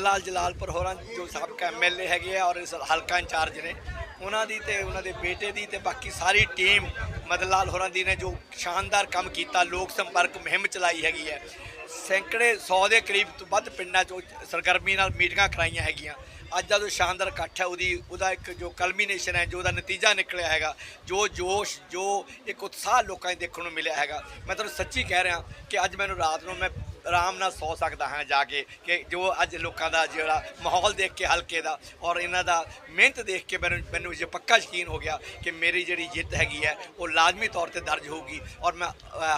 ਮਦਨ ਲਾਲ ਜਲਾਲਪੁਰ ਹੋਰਾਂ ਜੋ ਸਾਬਕਾ ਐਮਐਲਏ ਹੈਗੇ ਆ ਔਰ ਇਸ ਹਲਕਾ ਇੰਚਾਰਜ ਨੇ, ਉਹਨਾਂ ਦੀ ਤੇ ਉਹਨਾਂ ਦੇ ਬੇਟੇ ਦੀ ਤੇ ਬਾਕੀ ਸਾਰੀ ਟੀਮ ਮਦਨ ਲਾਲ ਹੋਰਾਂ ਦੀ ਨੇ ਜੋ ਸ਼ਾਨਦਾਰ ਕੰਮ ਕੀਤਾ, ਲੋਕ ਸੰਪਰਕ ਮੁਹਿੰਮ ਚਲਾਈ ਹੈਗੀ ਹੈ। ਸੈਂਕੜੇ 100 ਦੇ ਕਰੀਬ ਤੋਂ ਵੱਧ ਪਿੰਡਾਂ 'ਚ ਉਹ ਸਰਗਰਮੀ ਨਾਲ ਮੀਟਿੰਗਾਂ ਕਰਾਈਆਂ ਹੈਗੀਆਂ। ਅੱਜ ਦਾ ਜੋ ਸ਼ਾਨਦਾਰ ਇਕੱਠ ਹੈ, ਉਹਦੀ, ਉਹਦਾ ਇੱਕ ਜੋ ਕਲਮੀਨੇਸ਼ਨ ਹੈ, ਜੋ ਉਹਦਾ ਨਤੀਜਾ ਨਿਕਲਿਆ ਹੈਗਾ, ਜੋ ਜੋਸ਼, ਜੋ ਇੱਕ ਉਤਸ਼ਾਹ ਲੋਕਾਂ 'ਚ ਦੇਖਣ ਨੂੰ ਮਿਲਿਆ ਹੈਗਾ। ਮੈਂ ਤੁਹਾਨੂੰ ਸੱਚੀ ਕਹਿ ਰਿਹਾ ਕਿ ਅੱਜ ਮੈਨੂੰ ਰਾਤ ਨੂੰ ਮੈਂ ਆਰਾਮ ਨਾਲ ਸੌ ਸਕਦਾ ਹਾਂ ਜਾ ਕੇ ਕਿ ਜੋ ਅੱਜ ਲੋਕਾਂ ਦਾ ਜਿਹੜਾ ਮਾਹੌਲ ਦੇਖ ਕੇ ਹਲਕੇ ਦਾ ਔਰ ਇਹਨਾਂ ਦਾ ਮਿਹਨਤ ਦੇਖ ਕੇ ਮੈਨੂੰ ਮੈਨੂੰ ਇਹ ਪੱਕਾ ਯਕੀਨ ਹੋ ਗਿਆ ਕਿ ਮੇਰੀ ਜਿਹੜੀ ਜਿੱਤ ਹੈਗੀ ਹੈ, ਉਹ ਲਾਜ਼ਮੀ ਤੌਰ ਤੇ ਦਰਜ ਹੋਊਗੀ। ਔਰ ਮੈਂ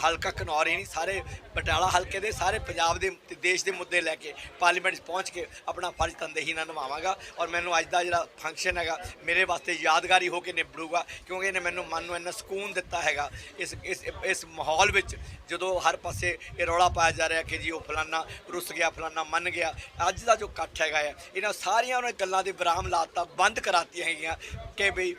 ਹਲਕਾ ਘਨੌਰ ਹੀ ਨਹੀਂ ਸਾਰੇ ਪਟਿਆਲਾ ਹਲਕੇ ਦੇ, ਸਾਰੇ ਪੰਜਾਬ ਦੇ ਤੇ ਦੇਸ਼ ਦੇ ਮੁੱਦੇ ਲੈ ਕੇ ਪਾਰਲੀਮੈਂਟ 'ਚ ਪਹੁੰਚ ਕੇ ਆਪਣਾ ਫਰਜ਼ ਤੰਦੇਹੀ ਨਾਲ ਨਿਭਾਵਾਂਗਾ। ਔਰ ਮੈਨੂੰ ਅੱਜ ਦਾ ਜਿਹੜਾ ਫੰਕਸ਼ਨ ਹੈਗਾ, ਮੇਰੇ ਵਾਸਤੇ ਯਾਦਗਾਰੀ ਹੋ ਕੇ ਨਿਭੜੂਗਾ, ਕਿਉਂਕਿ ਇਹਨੇ ਮੈਨੂੰ ਮਨ ਨੂੰ ਇੰਨਾ ਸਕੂਨ ਦਿੱਤਾ ਹੈਗਾ। ਇਸ ਇਸ ਇਸ ਮਾਹੌਲ ਵਿੱਚ ਜਦੋਂ ਹਰ ਪਾਸੇ ਇਹ ਰੌਲਾ ਪਾਇਆ ਜਾ ਰਿਹਾ ਕਿ ਜੀ, ਉਹ ਫਲਾਨਾ ਰੁੱਸ ਗਿਆ, ਫਲਾਨਾ ਮੰਨ ਗਿਆ। ਅੱਜ ਦਾ ਜੋ ਇਕੱਠ ਹੈਗਾ ਹੈ ਇਹਨਾਂ ਸਾਰੀਆਂ ਉਹਨਾਂ ਗੱਲਾਂ ਦੇ ਵਿਰਾਮ ਲਾਤਾ, ਬੰਦ ਕਰਾਤੀਆਂ ਹੈਗੀਆਂ। ਕਿ ਵੀ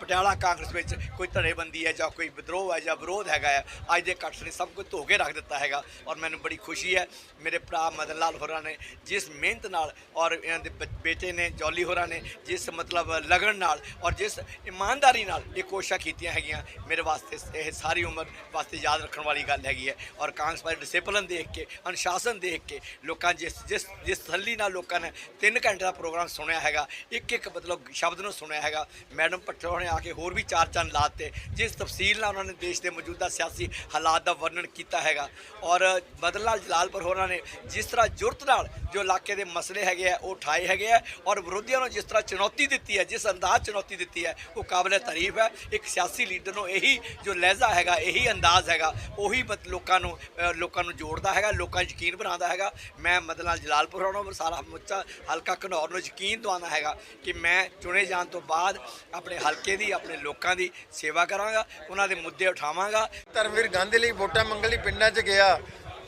ਪਟਿਆਲਾ ਕਾਂਗਰਸ ਵਿੱਚ ਕੋਈ ਧੜੇਬੰਦੀ ਹੈ ਜਾਂ ਕੋਈ ਵਿਦਰੋਹ ਹੈ ਜਾਂ ਵਿਰੋਧ ਹੈਗਾ ਹੈ, ਅੱਜ ਦੇ ਇਕੱਠ ਨੇ ਸਭ ਕੁਝ ਧੋ ਕੇ ਰੱਖ ਦਿੱਤਾ ਹੈਗਾ ਔਰ ਮੈਨੂੰ ਬੜੀ ਖੁਸ਼ੀ ਹੈ। ਮੇਰੇ ਭਰਾ ਮਦਨ ਲਾਲ ਹੋਰਾਂ ਨੇ ਜਿਸ ਮਿਹਨਤ ਨਾਲ ਔਰ ਇਹਨਾਂ ਦੇ ਬ- ਬੇਟੇ ਨੇ ਜੌਲੀ ਹੋਰਾਂ ਨੇ ਜਿਸ ਮਤਲਬ ਲਗਨ ਨਾਲ ਔਰ ਜਿਸ ਇਮਾਨਦਾਰੀ ਨਾਲ ਇਹ ਕੋਸ਼ਿਸ਼ਾਂ ਕੀਤੀਆਂ ਹੈਗੀਆਂ, ਮੇਰੇ ਵਾਸਤੇ ਇਹ ਸਾਰੀ ਉਮਰ ਵਾਸਤੇ ਯਾਦ ਰੱਖਣ ਵਾਲੀ ਗੱਲ ਹੈਗੀ ਹੈ ਔਰ ਕਾਂਗਰਸ ਪਾਰਟੀ ਡਿਸਪਲਿਨ ਦੇਖ ਕੇ, ਅਨੁਸ਼ਾਸਨ ਦੇਖ ਕੇ ਲੋਕਾਂ ਜਿਸ ਜਿਸ ਜਿਸ ਥੱਲੀ ਨਾਲ ਲੋਕਾਂ ਨੇ 3 ਘੰਟੇ ਦਾ ਪ੍ਰੋਗਰਾਮ ਸੁਣਿਆ ਹੈਗਾ ਇੱਕ ਇੱਕ ਮਤਲਬ ਸ਼ਬਦ ਨੂੰ ਸੁਣਿਆ ਹੈਗਾ। ਮੈਡਮ ਭੱਟੋ ਨੇ ਆ ਕੇ ਹੋਰ ਵੀ ਚਾਰ ਚੰਨ ਲਾਤੇ ਜਿਸ ਤਫਸੀਲ ਨਾਲ ਉਹਨਾਂ ਨੇ ਦੇਸ਼ ਦੇ ਮੌਜੂਦਾ ਸਿਆਸੀ ਹਾਲਾਤ ਦਾ ਵਰਣਨ ਕੀਤਾ ਹੈਗਾ। ਔਰ ਬਦਲ ਲਾਲ ਜਲਾਲਪੁਰ ਹੋਰਾਂ ਨੇ ਜਿਸ ਤਰ੍ਹਾਂ ਜੁਰਤ ਨਾਲ ਜੋ ਇਲਾਕੇ ਦੇ ਮਸਲੇ ਹੈਗੇ ਆ, ਉਹ ਉਠਾਏ ਹੈਗੇ ਆ ਔਰ ਵਿਰੋਧੀਆਂ ਨੂੰ ਜਿਸ ਤਰ੍ਹਾਂ ਚੁਣੌਤੀ ਦਿੱਤੀ ਹੈ, ਜਿਸ ਅੰਦਾਜ਼ ਚੁਣੌਤੀ ਦਿੱਤੀ ਹੈ, ਉਹ ਕਾਬਲੇ ਤਾਰੀਫ ਹੈ। ਇੱਕ ਸਿਆਸੀ ਲੀਡਰ ਨੂੰ ਇਹੀ ਜੋ ਲਹਿਜ਼ਾ ਹੈਗਾ, ਇਹੀ ਅੰਦਾਜ਼ ਹੈਗਾ, ਉਹੀ ਮਤ- ਲੋਕਾਂ ਨੂੰ ਲੋਕਾਂ ਨੂੰ ਜੋੜਦਾ ਹੈਗਾ, ਲੋਕਾਂ ਯਕੀਨ ਬਣਾਉਂਦਾ ਹੈਗਾ। ਮੈਂ ਮਦਨ ਲਾਲ ਜਲਾਲਪੁਰ ਹੋਰਾਂ ਨੂੰ, ਸਾਰਾ ਮੁੱਚਾ ਹਲਕਾ ਘਨੌਰ ਨੂੰ ਯਕੀਨ ਦਵਾਉਣਾ ਹੈਗਾ ਕਿ ਮੈਂ ਚੁਣੇ ਜਾਣ ਤੋਂ ਬਾਅਦ ਆਪਣੇ ਹਲਕੇ ਦੀ, ਆਪਣੇ ਲੋਕਾਂ ਦੀ ਸੇਵਾ ਕਰਾਂਗਾ, ਉਹਨਾਂ ਦੇ ਮੁੱਦੇ ਉਠਾਵਾਂਗਾ। ਧਰਮਵੀਰ ਗਾਂਧੀ ਲਈ ਵੋਟਾਂ ਮੰਗਣ ਲਈ ਪਿੰਡਾਂ 'ਚ ਗਿਆ।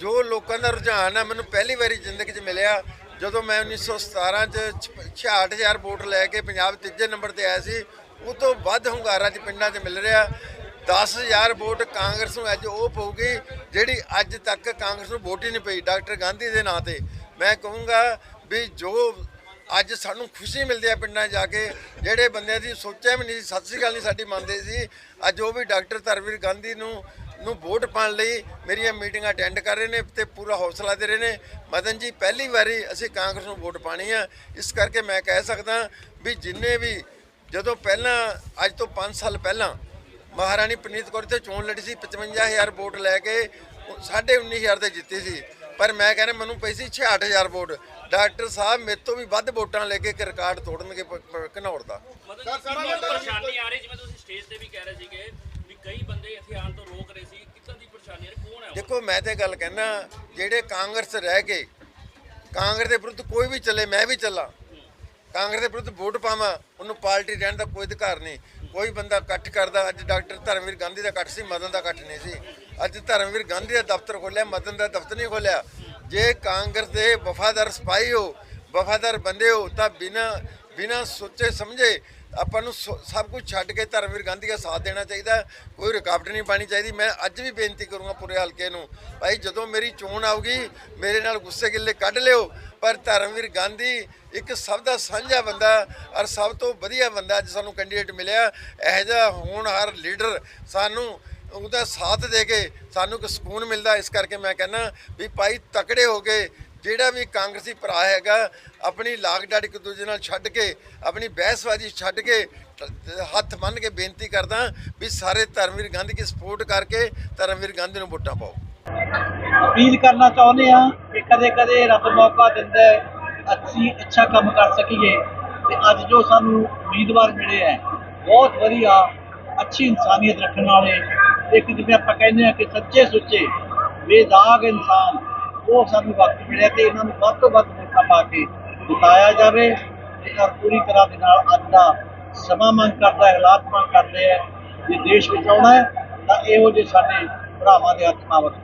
ਜੋ ਲੋਕਾਂ ਦਾ ਰੁਝਾਨ ਆ, ਮੈਨੂੰ ਪਹਿਲੀ ਵਾਰੀ ਜ਼ਿੰਦਗੀ 'ਚ ਮਿਲਿਆ। ਜਦੋਂ ਮੈਂ 1917 'ਚ 66000 ਵੋਟ ਲੈ ਕੇ ਪੰਜਾਬ ਤੀਜੇ ਨੰਬਰ ਤੇ ਆਇਆ ਸੀ ਉਹ ਤੋਂ ਵੱਧ ਹੁੰਗਾਰਾ 'ਚ ਪਿੰਡਾਂ 'ਚ ਮਿਲ ਰਿਹਾ। 10000 ਵੋਟ ਕਾਂਗਰਸ ਨੂੰ ਅੱਜ ਉਹ ਪਊਗੀ, ਜਿਹੜੀ ਅੱਜ ਤੱਕ ਕਾਂਗਰਸ ਨੂੰ ਵੋਟ ਹੀ ਨਹੀਂ ਪਈ, ਡਾਕਟਰ ਗਾਂਧੀ ਦੇ ਨਾਂ ਤੇ। ਮੈਂ ਕਹੂੰਗਾ ਵੀ ਜੋ ਅੱਜ ਸਾਨੂੰ ਖੁਸ਼ੀ ਮਿਲਦੀ ਹੈ ਪਿੰਡਾਂ ਜਾ ਕੇ। ਜਿਹੜੇ ਬੰਦਿਆਂ ਦੀ ਸੋਚਿਆ ਵੀ ਨਹੀਂ ਸੀ, ਸਤਿ ਸ੍ਰੀ ਅਕਾਲ ਨਹੀਂ ਸਾਡੀ ਮੰਨਦੇ ਸੀ। ਅੱਜ ਉਹ ਵੀ ਡਾਕਟਰ ਧਰਮਵੀਰ ਗਾਂਧੀ ਨੂੰ ਨੂੰ ਵੋਟ ਪਾਉਣ ਲਈ ਮੇਰੀਆਂ ਮੀਟਿੰਗਾਂ ਅਟੈਂਡ ਕਰ ਰਹੇ ਨੇ ਤੇ ਪੂਰਾ ਹੌਸਲਾ ਦੇ ਰਹੇ ਨੇ। ਮਦਨ ਜੀ ਪਹਿਲੀ ਵਾਰੀ ਅਸੀਂ ਕਾਂਗਰਸ ਨੂੰ ਵੋਟ ਪਾਣੀ ਆ। ਇਸ ਕਰਕੇ ਮੈਂ ਕਹਿ ਸਕਦਾ ਵੀ ਜਿੰਨੇ ਵੀ ਜਦੋਂ ਪਹਿਲਾਂ ਅੱਜ ਤੋਂ 5 ਸਾਲ ਪਹਿਲਾਂ ਮਹਾਰਾਣੀ ਪਨੀਤ ਕੌਰ ਤੇ ਚੋਣ ਲੜੀ ਸੀ 55000 ਵੋਟ ਲੈ ਕੇ 19500 ਤੇ ਜਿੱਤੀ ਸੀ। ਪਰ ਮੈਂ ਕਹਿੰਦਾ ਮੈਨੂੰ ਪਈ ਸੀ 66000 ਵੋਟ। ਡਾਕਟਰ ਸਾਹਿਬ ਮੇਰੇ ਤੋਂ ਵੀ ਵੱਧ ਵੋਟਾਂ ਲੈ ਕੇ ਇੱਕ ਰਿਕਾਰਡ ਤੋੜਨਗੇ ਘਨੌਰ ਦਾ। ਮਤਲਬ ਕਿੰਨੀ ਕੁ ਪਰੇਸ਼ਾਨੀ ਆ ਰਹੀ ਜਿਵੇਂ ਤੁਸੀਂ ਸਟੇਜ ਤੇ ਵੀ ਕਹਿ ਰਹੇ ਸੀਗੇ ਵੀ ਕਈ ਬੰਦੇ ਇੱਥੇ ਆਉਣ ਤੋਂ ਰੋਕ ਰਹੇ ਸੀ ਕਿੱਦਾਂ ਦੀ ਪਰੇਸ਼ਾਨੀ ਹੈ ਕੌਣ ਹੈ ਉਹ? ਦੇਖੋ ਮੈਂ ਤੇ ਗੱਲ ਕਹਿਣਾ ਜਿਹੜੇ ਕਾਂਗਰਸ ਰਹਿ ਕੇ ਕਾਂਗਰਸ ਦੇ ਵਿਰੁੱਧ ਕੋਈ ਵੀ ਚੱਲੇ ਮੈਂ ਵੀ ਚੱਲਾਂ। ਕਾਂਗਰਸ ਦੇ ਵਿਰੁੱਧ ਵੋਟ ਪਾਵਾਂ ਉਹਨੂੰ ਪਾਰਟੀ ਰਹਿਣ ਦਾ ਕੋਈ ਅਧਿਕਾਰ ਨਹੀਂ। ਕੋਈ ਬੰਦਾ ਇਕੱਠ ਕਰਦਾ, ਅੱਜ ਡਾਕਟਰ ਧਰਮਵੀਰ ਗਾਂਧੀ ਦਾ ਇਕੱਠ ਸੀ, ਮਦਨ ਦਾ ਇਕੱਠ ਨਹੀਂ ਸੀ। ਅੱਜ ਧਰਮਵੀਰ ਗਾਂਧੀ ਦਾ ਦਫ਼ਤਰ ਖੋਲਿਆ, ਮਦਨ ਦਾ ਦਫ਼ਤਰ ਨਹੀਂ ਖੋਲਿਆ। ਜੇ ਕਾਂਗਰਸ ਦੇ ਵਫਾਦਾਰ ਸਿਪਾਹੀ ਹੋ, ਵਫਾਦਾਰ ਬੰਦੇ ਹੋ, ਤਾਂ ਬਿਨਾ ਬਿਨਾ ਸੋਚੇ ਸਮਝੇ ਆਪਾਂ ਨੂੰ ਸਭ ਕੁਝ ਛੱਡ ਕੇ ਧਰਮਵੀਰ ਗਾਂਧੀ ਦਾ ਸਾਥ ਦੇਣਾ ਚਾਹੀਦਾ ਕੋਈ ਰੁਕਾਵਟ ਨਹੀਂ ਪਾਣੀ ਚਾਹੀਦੀ। ਮੈਂ ਅੱਜ ਵੀ ਬੇਨਤੀ ਕਰੂੰਗਾ ਪੂਰੇ ਹਲਕੇ ਨੂੰ, ਭਾਈ ਜਦੋਂ ਮੇਰੀ ਚੋਣ ਆਊਗੀ, ਮੇਰੇ ਨਾਲ ਗੁੱਸੇ ਗਿੱਲੇ ਕੱਢ ਲਿਓ। ਪਰ ਧਰਮਵੀਰ ਗਾਂਧੀ ਇੱਕ ਸਭ ਦਾ ਸਾਂਝਾ ਬੰਦਾ ਔਰ ਸਭ ਤੋਂ ਵਧੀਆ ਬੰਦਾ ਅੱਜ ਸਾਨੂੰ ਕੈਂਡੀਡੇਟ ਮਿਲਿਆ। ਇਹੋ ਜਿਹਾ ਹੋਣਹਾਰ ਲੀਡਰ ਸਾਨੂੰ ਉਹਦਾ ਸਾਥ ਦੇ ਕੇ ਸਾਨੂੰ ਇੱਕ ਸਕੂਨ ਮਿਲਦਾ। ਇਸ ਕਰਕੇ ਮੈਂ ਕਹਿੰਦਾ ਵੀ ਭਾਈ ਤਕੜੇ ਹੋ ਕੇ ਜਿਹੜਾ ਵੀ ਕਾਂਗਰਸੀ ਭਰਾ ਹੈਗਾ, ਆਪਣੀ ਲਾਗ ਡਾਟ ਇੱਕ ਦੂਜੇ ਨਾਲ ਛੱਡ ਕੇ, ਆਪਣੀ ਬਹਿਸਬਾਜ਼ੀ ਛੱਡ ਕੇ, ਹੱਥ ਮੰਨ ਕੇ ਬੇਨਤੀ ਕਰਦਾ ਵੀ ਸਾਰੇ ਧਰਮਵੀਰ ਗਾਂਧੀ ਦੀ ਸਪੋਰਟ ਕਰਕੇ ਧਰਮਵੀਰ ਗਾਂਧੀ ਨੂੰ ਵੋਟਾਂ ਪਾਓ। ਅਪੀਲ ਕਰਨਾ ਚਾਹੁੰਦੇ ਆ ਕਿ ਕਦੇ ਕਦੇ ਰੱਬ ਮੌਕਾ ਦਿੰਦਾ ਹੈ, ਅਸੀਂ ਅੱਛਾ ਕੰਮ ਕਰ ਸਕੀਏ ਤੇ ਅੱਜ ਜੋ ਸਾਨੂੰ ਉਮੀਦਵਾਰ ਮਿਲੇ ਹੈ, ਬਹੁਤ ਵਧੀਆ, ਅੱਛੀ ਇਨਸਾਨੀਅਤ ਰੱਖਣ ਵਾਲੇ, ਇੱਕ ਜਿਵੇਂ ਆਪਾਂ ਕਹਿੰਦੇ ਆ ਕਿ ਸੱਚੇ ਸੁੱਚੇ, ਬੇਦਾਗ ਇਨਸਾਨ ਉਹ ਸਾਨੂੰ ਵਕਤ ਮਿਲਿਆ ਤੇ ਇਹਨਾਂ ਨੂੰ ਵੱਧ ਤੋਂ ਵੱਧ ਮੌਕਾ ਪਾ ਕੇ ਜਿਤਾਇਆ ਜਾਵੇ ਤੇ ਔਰ ਪੂਰੀ ਤਰ੍ਹਾਂ ਦੇ ਨਾਲ ਅੱਜ ਦਾ ਸਮਾਂ ਮੰਗ ਕਰਦਾ ਹਾਲਾਤ ਮੰਗ ਕਰਦੇ ਹੈ ਜੇ ਦੇਸ਼ ਵਿੱਚ ਆਉਣਾ ਹੈ ਤਾਂ ਇਹੋ ਜਿਹੇ ਸਾਡੇ ਭਰਾਵਾਂ ਦੇ ਹੱਥ ਮਾਵਤ